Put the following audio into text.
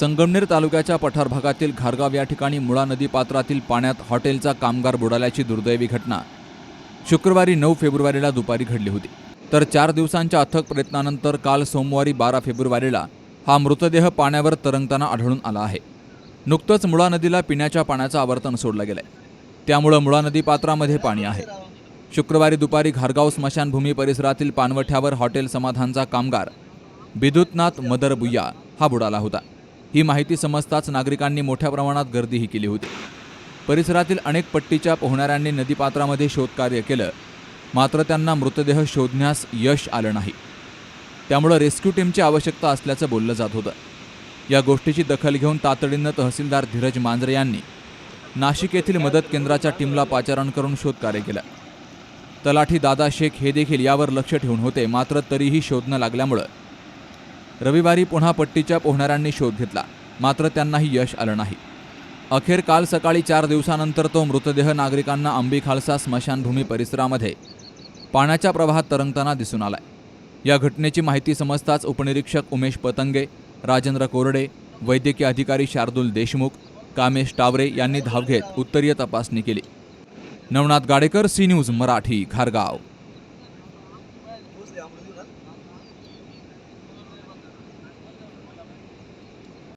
संगमनेर तालुक्याच्या पठार भागातील घारगाव या ठिकाणी मुळा नदी पात्रातील पाण्यात हॉटेलचा कामगार बुडाल्याची दुर्दैवी घटना. शुक्रवारी नऊ फेब्रुवारीला दुपारी घडली होती. तर चार दिवसांच्या अथक प्रयत्नानंतर काल सोमवारी बारा फेब्रुवारीला हा मृतदेह पाण्यावर तरंगताना आढळून आला आहे. नुकतंच मुळा नदीला पिण्याच्या पाण्याचं आवर्तन सोडलं गेलंय. त्यामुळं मुळा नदी पात्रामध्ये पाणी आहे. शुक्रवारी दुपारी घारगाव स्मशानभूमी परिसरातील पानवठ्यावर हॉटेल समाधानचा कामगार बिदुतनाथ मदर बुया हा बुडाला होता. ही माहिती समजताच नागरिकांनी मोठ्या प्रमाणात गर्दीही केली होती. परिसरातील अनेक पट्टीच्या पोहणाऱ्यांनी नदीपात्रामध्ये शोधकार्य केलं. मात्र त्यांना मृतदेह शोधण्यास यश आलं नाही. त्यामुळं रेस्क्यू टीमची आवश्यकता असल्याचं बोललं जात होतं. या गोष्टीची दखल घेऊन तातडीनं तहसीलदार धीरज मांजरे यांनी नाशिक येथील मदत केंद्राच्या टीमला पाचारण करून शोधकार्य केलं. तलाठी दादा शेख हे देखील यावर लक्ष ठेवून होते मात्र तरीही शोध न लागल्यामुळं रविवारी पुन्हा पट्टीच्या पोहणाऱ्यांनी शोध घेतला. मात्र त्यांनाही यश आलं नाही. अखेर काल सकाळी चार दिवसानंतर तो मृतदेह नागरिकांना आंबी खालसा स्मशानभूमी परिसरामध्ये पाण्याच्या प्रवाहात तरंगताना दिसून आलाय. या घटनेची माहिती समजताच उपनिरीक्षक उमेश पतंगे राजेंद्र कोरडे वैद्यकीय अधिकारी शार्दूल देशमुख कामेश टावरे यांनी धाव घेत उत्तरीय तपासणी केली. Navnath Gadekar C news Marathi Khargaon.